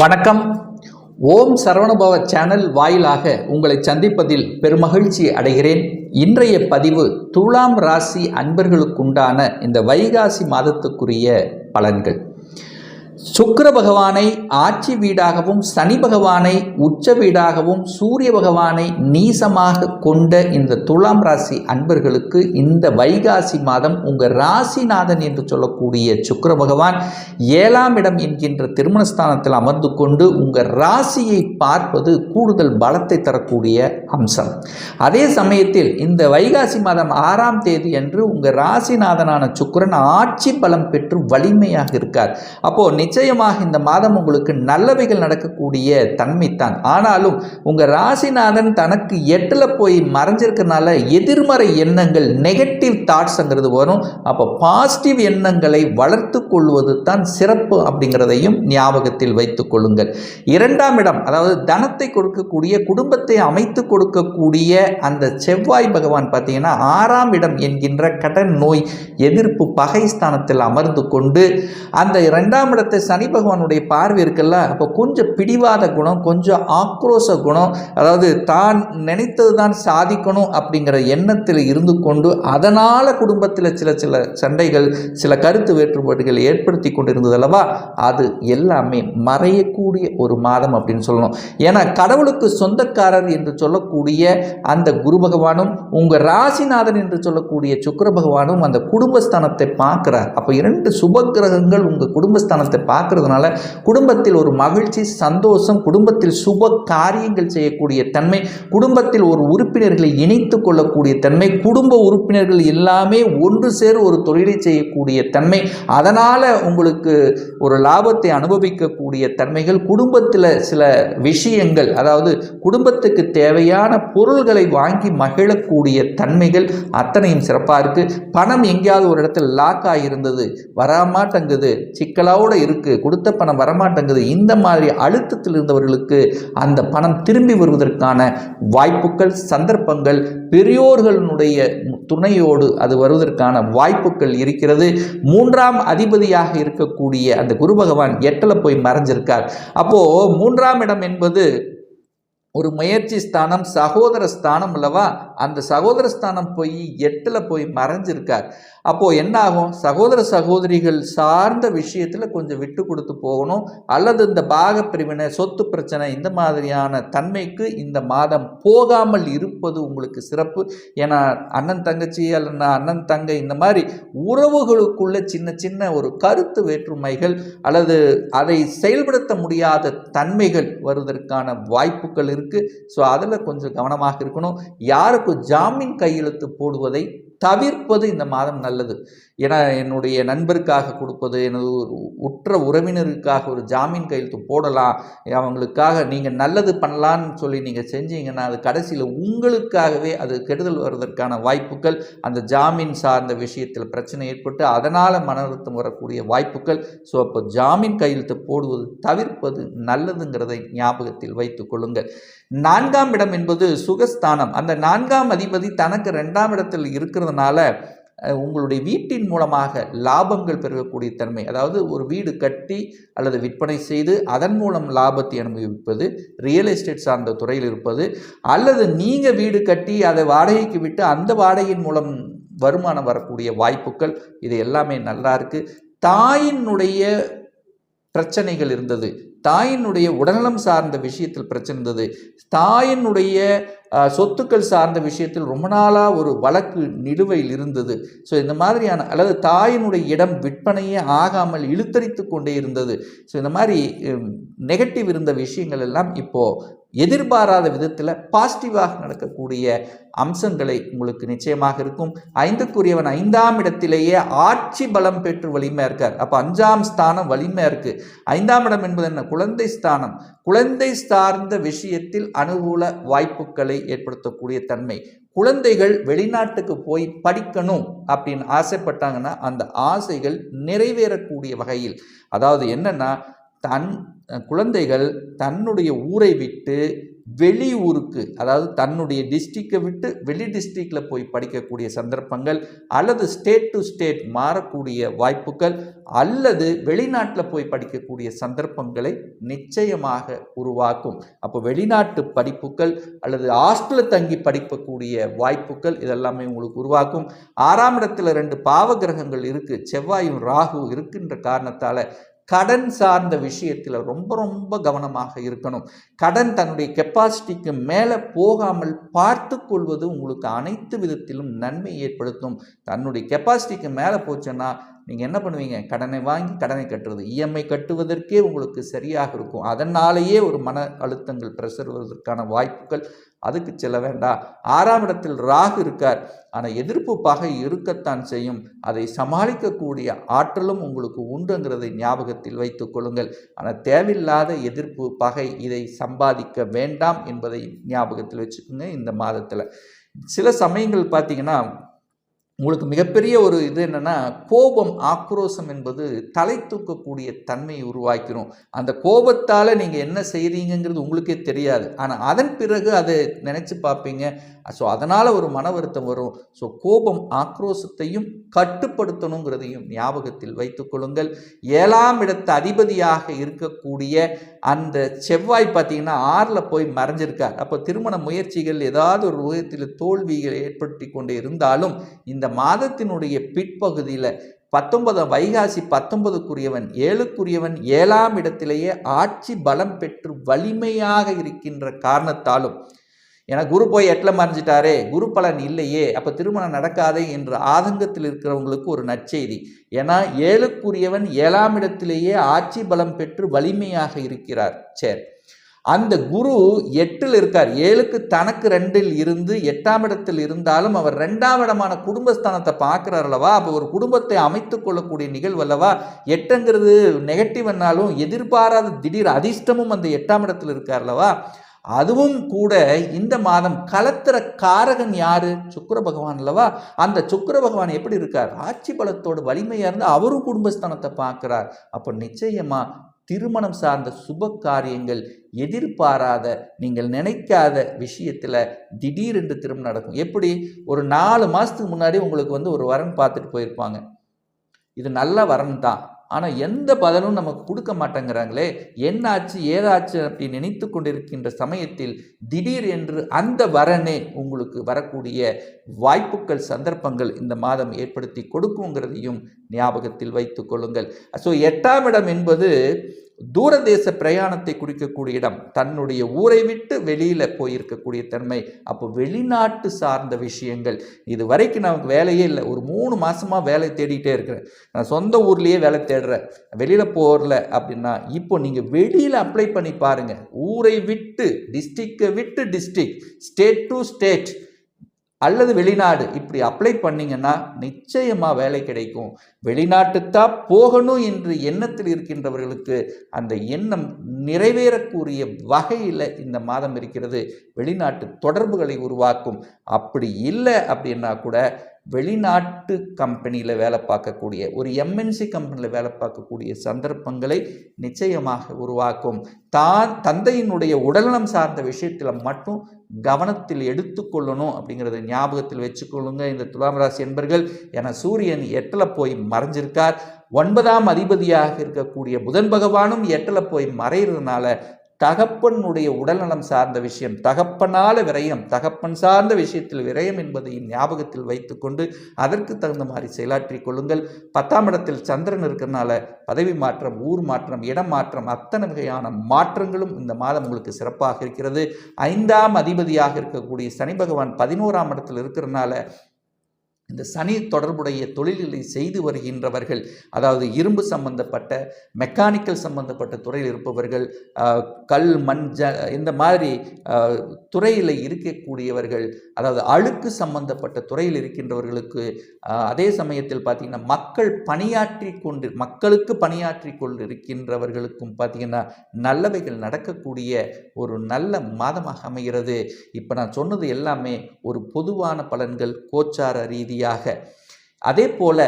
வணக்கம். ஓம் சரவணபவ சேனல் வாயிலாக உங்களை சந்திப்பதில் பெருமகிழ்ச்சி அடைகிறேன். இன்றைய பதிவு துலாம் ராசி அன்பர்களுக்குண்டான இந்த வைகாசி மாதத்துக்குரிய பலன்கள். சுக்கிர பகவானை ஆட்சி வீடாகவும் சனி பகவானை உச்ச வீடாகவும் சூரிய பகவானை நீசமாக கொண்ட இந்த துலாம் ராசி அன்பர்களுக்கு இந்த வைகாசி மாதம் உங்கள் ராசிநாதன் என்று சொல்லக்கூடிய சுக்கிர பகவான் ஏழாம் இடம் என்கின்ற திருமணஸ்தானத்தில் அமர்ந்து கொண்டு உங்கள் ராசியை பார்ப்பது கூடுதல் பலத்தை தரக்கூடிய அம்சம். அதே சமயத்தில் இந்த வைகாசி மாதம் ஆறாம் தேதி அன்று உங்கள் ராசிநாதனான சுக்கிரன் ஆட்சி பலம் பெற்று வலிமையாக இருக்கார். அப்போது நிச்சயமாக இந்த மாதம் உங்களுக்கு நல்லவைகள் நடக்கக்கூடிய தன்மைத்தான் ஆனாலும் உங்கள் ராசிநாதன் தனக்கு எட்டில் போய் மறைஞ்சிருக்கனால எதிர்மறை எண்ணங்கள் நெகட்டிவ் தாட்ஸ்ங்கிறது வரும். அப்போ பாசிட்டிவ் எண்ணங்களை வளர்த்து கொள்வது தான் சிறப்பு அப்படிங்கிறதையும் ஞாபகத்தில் வைத்துக் கொள்ளுங்கள். இரண்டாம் இடம் அதாவது தனத்தை கொடுக்கக்கூடிய குடும்பத்தை அமைத்து கொடுக்கக்கூடிய அந்த செவ்வாய் பகவான் பார்த்தீங்கன்னா ஆறாம் இடம் என்கின்ற கடன் நோய் எதிர்ப்பு பகை ஸ்தானத்தில் அமர்ந்து கொண்டு அந்த இரண்டாம் இடத்தை சனி பகவானுடைய பார்வை இருக்குல்ல? அப்போ கொஞ்சம் பிடிவாத குணம் கொஞ்சம் ஆக்ரோஷ குணம் அதாவது தான் நினைத்தது தான் சாதிக்கணும் அப்படிங்கிற எண்ணத்தில் இருந்து கொண்டு அதனால் குடும்பத்தில் சில சில சண்டைகள் சில கருத்து வேற்றுப்பாடுகள் ஏற்படுத்தி கொண்டிருந்தது அல்லவா? அது எல்லாமே மறையக்கூடிய ஒரு மாதம் அப்படின்னு சொல்லணும். ஏன்னா கடவுளுக்கு சொந்தக்காரர் என்று சொல்லக்கூடிய அந்த குரு பகவானும் உங்கள் ராசிநாதன் என்று சொல்லக்கூடிய சுக்கர பகவானும் அந்த குடும்பஸ்தானத்தை பார்க்குறார். அப்போ இரண்டு சுப கிரகங்கள் உங்கள் குடும்பஸ்தானத்தை பார்க்கறதுனால குடும்பத்தில் ஒரு மகிழ்ச்சி சந்தோஷம் குடும்பத்தில் சுப காரியங்கள் செய்யக்கூடிய தன்மை குடும்பத்தில் ஒரு உறுப்பினர்களை இணைத்து கொள்ளக்கூடிய தன்மை குடும்ப உறுப்பினர்கள் எல்லாமே ஒன்று சேர் ஒரு தொழிலை செய்யக்கூடிய தன்மை அதனால் உங்களுக்கு ஒரு லாபத்தை அனுபவிக்கக்கூடிய தன்மைகள் குடும்பத்தில் சில விஷயங்கள் அதாவது குடும்பத்துக்கு தேவையான பொருள்களை வாங்கி மகிழக்கூடிய தன்மைகள் அத்தனையும் சிறப்பாக இருக்குது பணம் எங்கேயாவது ஒரு இடத்துல லாக் ஆகியிருந்தது வராமாட்டங்குது சிக்கலோடு இருக்குது கொடுத்த பணம் வரமாட்டேங்குது. இந்த மாதிரி அழுத்தத்தில் இருந்தவர்களுக்கு அந்த பணம் திரும்பி வருவதற்கான வாய்ப்புகள் சந்தர்ப்பங்கள் பெரியோர்களுடைய துணையோடு அது வருவதற்கான வாய்ப்புகள் இருக்கிறது. மூன்றாம் அதிபதியாக இருக்கக்கூடிய அந்த குரு பகவான் எட்டில் போய் மறைஞ்சிருக்கார். அப்போது மூன்றாம் இடம் என்பது ஒரு முயற்சி ஸ்தானம் சகோதர ஸ்தானம் அல்லவா? அந்த சகோதர ஸ்தானம் போய் எட்டில் போய் மறைஞ்சிருக்கார். அப்போது என்ன ஆகும் சகோதர சகோதரிகள் சார்ந்த விஷயத்தில் கொஞ்சம் விட்டு கொடுத்து போகணும். அல்லது இந்த பாக பிரிவினை சொத்து பிரச்சனை இந்த மாதிரியான தன்மைக்கு இந்த மாதம் போகாமல் இருப்பது உங்களுக்கு சிறப்பு. ஏன்னா அண்ணன் தங்கச்சி அல்லனா அண்ணன் தங்கை இந்த மாதிரி உறவுகளுக்குள்ள சின்ன சின்ன ஒரு கருத்து வேற்றுமைகள் அல்லது அதை செயல்படுத்த முடியாத தன்மைகள் வருவதற்கான வாய்ப்புகள் இருக்குது ஸோ அதில் கொஞ்சம் கவனமாக இருக்கணும். யாருக்கு ஜாமீன் கையெழுத்து போடுவதை தவிர்ப்பது இந்த மாதம் நல்லது. ஏன்னா என்னுடைய நண்பருக்காக கொடுப்பது எனது ஒரு உற்ற உறவினருக்காக ஒரு ஜாமீன் கையெழுத்து போடலாம் அவங்களுக்காக நீங்கள் நல்லது பண்ணலான்னு சொல்லி நீங்கள் செஞ்சீங்கன்னா அது கடைசியில் உங்களுக்காகவே அது கெடுதல் வருவதற்கான வாய்ப்புகள் அந்த ஜாமீன் சார்ந்த விஷயத்தில் பிரச்சனை ஏற்பட்டு அதனால் மன அழுத்தம் வரக்கூடிய வாய்ப்புகள். ஸோ அப்போ ஜாமீன் கையெழுத்து போடுவது தவிர்ப்பது நல்லதுங்கிறதை ஞாபகத்தில் வைத்துக் கொள்ளுங்கள். நான்காம் இடம் என்பது சுகஸ்தானம். அந்த நான்காம் அதிபதி தனக்கு ரெண்டாம் இடத்தில் இருக்கிறது அஹ், உங்களுடைய வீட்டின் மூலமாக லாபங்கள் பெருகக்கூடிய தன்மை அதாவது ஒரு வீடு கட்டி அல்லது விற்பனை செய்து அதன் மூலம் லாபத்தை அனுபவிப்பது ரியல் எஸ்டேட் சார்ந்த துறையில் இருப்பது அல்லது நீங்கள் வீடு கட்டி அதை வாடகைக்கு விட்டு அந்த வாடகையின் மூலம் வருமானம் வரக்கூடிய வாய்ப்புகள் இது எல்லாமே நல்லா இருக்குது தாயினுடைய பிரச்சனைகள் இருந்தது. தாயினுடைய உடல்நலம் சார்ந்த விஷயத்தில் பிரச்சனை இருந்தது. தாயினுடைய சொத்துக்கள் சார்ந்த விஷயத்தில் ரொம்ப நாளாக ஒரு வழக்கு நிலுவையில் இருந்தது. ஸோ இந்த மாதிரியான அல்லது தாயினுடைய இடம் விற்பனையே ஆகாமல் இழுத்தரித்து கொண்டே இருந்தது. ஸோ இந்த மாதிரி நெகட்டிவ் இருந்த விஷயங்கள் எல்லாம் இப்போது எதிர்பாராத விதத்தில் பாசிட்டிவாக நடக்கக்கூடிய அம்சங்களை உங்களுக்கு நிச்சயமாக இருக்கும். ஐந்துக்குரியவன் ஐந்தாம் இடத்திலேயே ஆட்சி பலம் பெற்று வலிமையாக இருக்கார். அப்போ அஞ்சாம் ஸ்தானம் வலிமையாக இருக்குது ஐந்தாம் இடம் என்பது என்ன? குழந்தை ஸ்தானம். குழந்தை சார்ந்த விஷயத்தில் அனுகூல வாய்ப்புகளை ஏற்படுத்தக்கூடிய தன்மை. குழந்தைகள் வெளிநாட்டுக்கு போய் படிக்கணும் அப்படின்னு ஆசைப்பட்டாங்கன்னா அந்த ஆசைகள் நிறைவேறக்கூடிய வகையில். அதாவது என்னென்னா தன் குழந்தைகள் தன்னுடைய ஊரை விட்டு வெளியூருக்கு அதாவது தன்னுடைய டிஸ்ட்ரிக்டை விட்டு வெளி டிஸ்ட்ரிக்டில் போய் படிக்கக்கூடிய சந்தர்ப்பங்கள் அல்லது ஸ்டேட் டு ஸ்டேட் மாறக்கூடிய வாய்ப்புகள் அல்லது வெளிநாட்டில் போய் படிக்கக்கூடிய சந்தர்ப்பங்களை நிச்சயமாக உருவாக்கும். அப்போ வெளிநாட்டு படிப்புகள் அல்லது ஹாஸ்டலில் தங்கி படிக்கக்கூடிய வாய்ப்புகள் இதெல்லாமே உங்களுக்கு உருவாக்கும். ஆறாம் இடத்துல ரெண்டு பாவ கிரகங்கள் இருக்குது செவ்வாயும் ராகு இருக்கின்ற காரணத்தால் கடன் சார்ந்த விஷயத்தில் ரொம்ப ரொம்ப கவனமாக இருக்கணும். கடன் தன்னுடைய கெப்பாசிட்டிக்கு மேலே போகாமல் பார்த்து கொள்வது உங்களுக்கு அனைத்து விதத்திலும் நன்மை ஏற்படுத்தும். தன்னுடைய கெப்பாசிட்டிக்கு மேலே போச்சுன்னா நீங்கள் என்ன பண்ணுவீங்க? கடனை வாங்கி கடனை கட்டுறது இஎம்ஐ கட்டுவதற்கே உங்களுக்கு சரியாக இருக்கும். அதனாலேயே ஒரு மன அழுத்தங்கள் ப்ரெஷர் வருவதற்கான வாய்ப்புகள் அதுக்கு செல்ல வேண்டாம். ஆறாம் இடத்தில் ராகு இருக்கார். ஆனால் எதிர்ப்பு பகை இருக்கத்தான் செய்யும். அதை சமாளிக்கக்கூடிய ஆற்றலும் உங்களுக்கு உண்டுங்கிறதை ஞாபகத்தில் வைத்துக் கொள்ளுங்கள். ஆனால் தேவையில்லாத எதிர்ப்பு பகை இதை சம்பாதிக்க வேண்டாம் என்பதை ஞாபகத்தில் வச்சுக்கோங்க இந்த மாதத்தில். சில சமயங்கள் பார்த்தீங்கன்னா உங்களுக்கு மிகப்பெரிய ஒரு இது என்னென்னா கோபம் ஆக்ரோஷம் என்பது தலை தூக்கக்கூடிய தன்மையை உருவாக்கிடும் அந்த கோபத்தால் நீங்கள் என்ன செய்கிறீங்கிறது உங்களுக்கே தெரியாது. ஆனால் அதன் பிறகு அதை நினச்சி பார்ப்பீங்க. ஸோ அதனால் ஒரு மன வருத்தம் வரும். ஸோ கோபம் ஆக்ரோஷத்தையும் கட்டுப்படுத்தணுங்கிறதையும் ஞாபகத்தில் வைத்துக்கொள்ளுங்கள் ஏழாம் இடத்து அதிபதியாக இருக்கக்கூடிய அந்த செவ்வாய் பார்த்தீங்கன்னா ஆறில் போய் மறைஞ்சிருக்கார். அப்போ திருமண முயற்சிகள் ஏதாவது ஒரு விதத்தில் தோல்விகள் ஏற்படுத்தி கொண்டே இருந்தாலும் இந்த இந்த மாதத்தினுடைய பிற்பகுதியில் பத்தொன்பதாம் வைகாசி பத்தொன்பதுக்குரியவன் ஏழுக்குரியவன் ஏழாம் இடத்திலேயே ஆட்சி பலம் பெற்று வலிமையாக இருக்கின்ற காரணத்தாலும் ஏன்னா குரு போய் எட்டில் மறைஞ்சிட்டாரே குரு பலன் இல்லையே அப்போ திருமணம் நடக்காதே என்ற ஆதங்கத்தில் இருக்கிறவங்களுக்கு ஒரு நற்செய்தி. ஏன்னா ஏழுக்குரியவன் ஏழாம் இடத்திலேயே ஆட்சி பலம் பெற்று வலிமையாக இருக்கிறார். சரி. அந்த குரு எட்டில் இருக்கார். ஏழுக்கு தனக்கு ரெண்டில் இருந்து எட்டாம் இடத்தில் இருந்தாலும் அவர் ரெண்டாம் இடமான குடும்பஸ்தானத்தை பார்க்குறார் அல்லவா? அப்போ ஒரு குடும்பத்தை அமைத்து கொள்ளக்கூடிய நிகழ்வு அல்லவா? எட்டுங்கிறது நெகட்டிவ் என்னாலும் எதிர்பாராத திடீர் அதிர்ஷ்டமும் அந்த எட்டாம் இடத்தில் இருக்கார் அல்லவா? அதுவும் கூட இந்த மாதம் கலத்திர காரகன் யாரு? சுக்கர பகவான் அல்லவா? அந்த சுக்கர பகவான் எப்படி இருக்கார்? ஆட்சி பலத்தோடு வலிமையாக இருந்து அவரும் குடும்பஸ்தானத்தை பார்க்குறார். அப்போ நிச்சயமாக திருமணம் சார்ந்த சுப காரியங்கள் எதிர்பாராத நீங்கள் நினைக்காத விஷயத்தில் திடீரென்று திருமணம் நடக்கும். எப்படி? ஒரு நாலு மாதத்துக்கு முன்னாடி உங்களுக்கு வந்து ஒரு வரன் பார்த்துட்டு போயிருப்பாங்க. இது நல்ல வரன் தான். ஆனால் எந்த பலனும் நமக்கு கொடுக்க மாட்டேங்கிறாங்களே? என்னாச்சு ஏதாச்சு அப்படி நினைத்து கொண்டிருக்கின்ற சமயத்தில் திடீர் என்று அந்த வரனே உங்களுக்கு வரக்கூடிய வாய்ப்புகள் சந்தர்ப்பங்கள் இந்த மாதம் ஏற்படுத்தி கொடுக்குங்கிறதையும் ஞாபகத்தில் வைத்து கொள்ளுங்கள். ஸோ எட்டாம் இடம் என்பது தூரதேச பிரயாணத்தை குறிக்கக்கூடிய இடம் தன்னுடைய ஊரை விட்டு வெளியில் போயிருக்கக்கூடிய தன்மை அப்போ வெளிநாட்டு சார்ந்த விஷயங்கள். இது வரைக்கும் நமக்கு வேலையே இல்லை. ஒரு மூணு மாதமாக வேலை தேடிட்டே இருக்கிறேன். நான் சொந்த ஊர்லேயே வேலை தேடுறேன். வெளியில் போகல அப்படின்னா இப்போ நீங்கள் வெளியில் அப்ளை பண்ணி பாருங்கள் ஊரை விட்டு டிஸ்ட்ரிக்டை விட்டு டிஸ்ட்ரிக்ட் ஸ்டேட் டு ஸ்டேட் அல்லது வெளிநாடு இப்படி அப்ளை பண்ணிங்கன்னா நிச்சயமாக வேலை கிடைக்கும். வெளிநாட்டுத்தான் போகணும் என்று எண்ணத்தில் இருக்கின்றவர்களுக்கு அந்த எண்ணம் நிறைவேறக்கூடிய வகையில் இந்த மாதம் இருக்கிறது. வெளிநாட்டு தொடர்புகளை உருவாக்கும். அப்படி இல்லை அப்படின்னா கூட வெளிநாட்டு கம்பெனியில் வேலை பார்க்கக்கூடிய ஒரு எம்என்சி கம்பெனியில் வேலை பார்க்கக்கூடிய சந்தர்ப்பங்களை நிச்சயமாக உருவாக்கும். தான் தந்தையினுடைய உடல்நலம் சார்ந்த விஷயத்தில் மட்டும் கவனத்தில் எடுத்துக்கொள்ளணும் அப்படிங்கிறத ஞாபகத்தில் வச்சுக்கொள்ளுங்க. இந்த துலாம் ராசி என்பர்கள் என சூரியன் எட்டில் போய் மறைஞ்சிருக்கார். ஒன்பதாம் அதிபதியாக இருக்கக்கூடிய புதன் பகவானும் எட்டில் போய் மறைகிறதுனால தகப்பனுடைய உடல்நலம் சார்ந்த விஷயம் தகப்பனால விரயம் தகப்பன் சார்ந்த விஷயத்தில் விரயம் என்பதையும் ஞாபகத்தில் வைத்துக்கொண்டு அதற்கு தகுந்த மாதிரி செயலாற்றி கொள்ளுங்கள். பத்தாம் இடத்தில் சந்திரன் இருக்கிறனால பதவி மாற்றம் ஊர் மாற்றம் இடம் மாற்றம் அத்தனை வகையான மாற்றங்களும் இந்த மாதம் உங்களுக்கு சிறப்பாக இருக்கிறது. ஐந்தாம் அதிபதியாக இருக்கக்கூடிய சனி பகவான் பதினோராம் இடத்தில் இருக்கிறனால இந்த சனி தொடர்புடைய தொழில்களை செய்து வருகின்றவர்கள் அதாவது இரும்பு சம்பந்தப்பட்ட மெக்கானிக்கல் சம்பந்தப்பட்ட துறையில் இருப்பவர்கள் கல் மஞ்ச இந்த மாதிரி துறையில் இருக்கக்கூடியவர்கள் அதாவது அழுக்கு சம்பந்தப்பட்ட துறையில் இருக்கின்றவர்களுக்கு அதே சமயத்தில் பார்த்திங்கன்னா மக்கள் பணியாற்றி கொண்டு மக்களுக்கு பணியாற்றி கொண்டு இருக்கின்றவர்களுக்கும் பார்த்திங்கன்னா நல்லவைகள் நடக்கக்கூடிய ஒரு நல்ல மாதமாக அமைகிறது. இப்போ நான் சொன்னது எல்லாமே ஒரு பொதுவான பலன்கள் கோச்சார ரீதி ரீதியாக. அதே போல்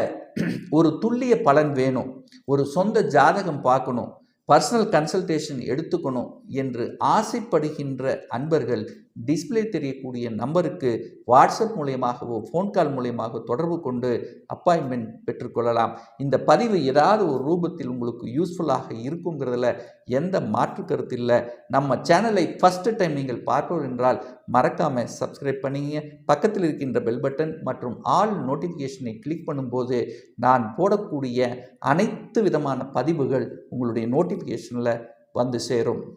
ஒரு துல்லிய பலன் வேணும். ஒரு சொந்த ஜாதகம் பார்க்கணும். பர்சனல் கன்சல்டேஷன் எடுத்துக்கணும் என்று ஆசைப்படுகின்ற அன்பர்கள் டிஸ்ப்ளே தெரியக்கூடிய நம்பருக்கு வாட்ஸ்அப் மூலியமாகவோ ஃபோன் கால் மூலியமாக தொடர்பு கொண்டு அப்பாயின்மெண்ட் பெற்றுக்கொள்ளலாம். இந்த பதிவு ஏதாவது ஒரு ரூபத்தில் உங்களுக்கு யூஸ்ஃபுல்லாக இருக்குங்கிறதுல எந்த மாற்று கருத்து இல்லை. நம்ம சேனலை ஃபஸ்ட்டு டைம் நீங்கள் பார்ப்போர் என்றால் மறக்காமல் சப்ஸ்கிரைப் பண்ணிங்க. பக்கத்தில் இருக்கின்ற பெல் பட்டன் மற்றும் ஆல் நோட்டிஃபிகேஷனை கிளிக் பண்ணும்போது நான் போடக்கூடிய அனைத்து விதமான பதிவுகள் உங்களுடைய நோட்டிஃபிகேஷனில் வந்து சேரும்.